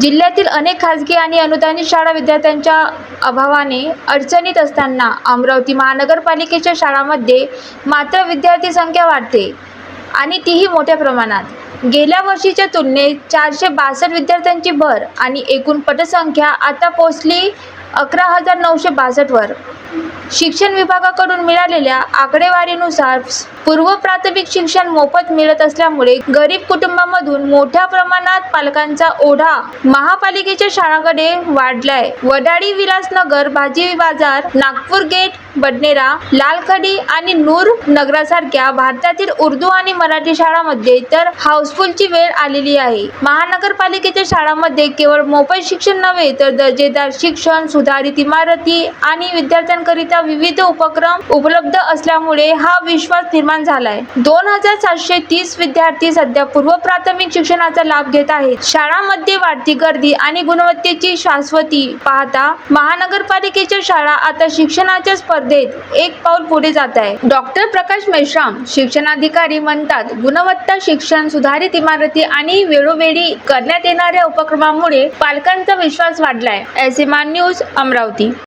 जिल्ह्यातील अनेक खाजगी आणि अनुदानित शाळा विद्यार्थ्यांच्या अभावाने अडचणीत असताना अमरावती महानगरपालिकेच्या शाळांमध्ये मात्र विद्यार्थी संख्या वाढते आणि तीही मोठ्या प्रमाणात. गेल्या वर्षीच्या तुलनेत चारशे बासष्ट विद्यार्थ्यांची भर आणि एकूण पटसंख्या आता पोचली अकरा हजार नऊशे बासष्टवर शिक्षण विभागाकडून मिळालेल्या आकडेवारीनुसार पूर्व प्राथमिक शिक्षण मोफत मिळत असल्यामुळे गरीब कुटुंबामधून मोठ्या प्रमाणात पालकांचा ओढा महापालिकेच्या शाळांकडे वाढलाय. वडाळी विलासनगर भाजी बाजार नागपूर गेट बडनेरा लालखडी आणि नूर नगरासारख्या भारतातील उर्दू आणि मराठी शाळांमध्ये तर हाऊसफुलची वेळ आलेली आहे. महानगरपालिकेच्या शाळांमध्ये केवळ मोफत शिक्षण नव्हे तर दर्जेदार शिक्षण सुधारित इमारती आणि विद्यार्थ्यांना विद्यार्थ्यांकरिता विविध उपक्रम उपलब्ध असल्यामुळे हा विश्वास निर्माण झालाय. दोन हजार सातशे तीस विद्यार्थी सध्या पूर्व प्राथमिक शिक्षणाचा लाभ घेत आहेत. शाळांमध्ये वाढती गर्दी आणि गुणवत्तेची शाश्वती पाहता महानगरपालिकेच्या शाळा आता शिक्षणाच्या स्पर्धेत एक पाऊल पुढे जात आहे. डॉक्टर प्रकाश मेश्राम शिक्षणाधिकारी म्हणतात गुणवत्ता शिक्षण सुधारित इमारती आणि वेळोवेळी करण्यात येणाऱ्या उपक्रमामुळे पालकांचा विश्वास वाढलाय. S. M R news Amravati.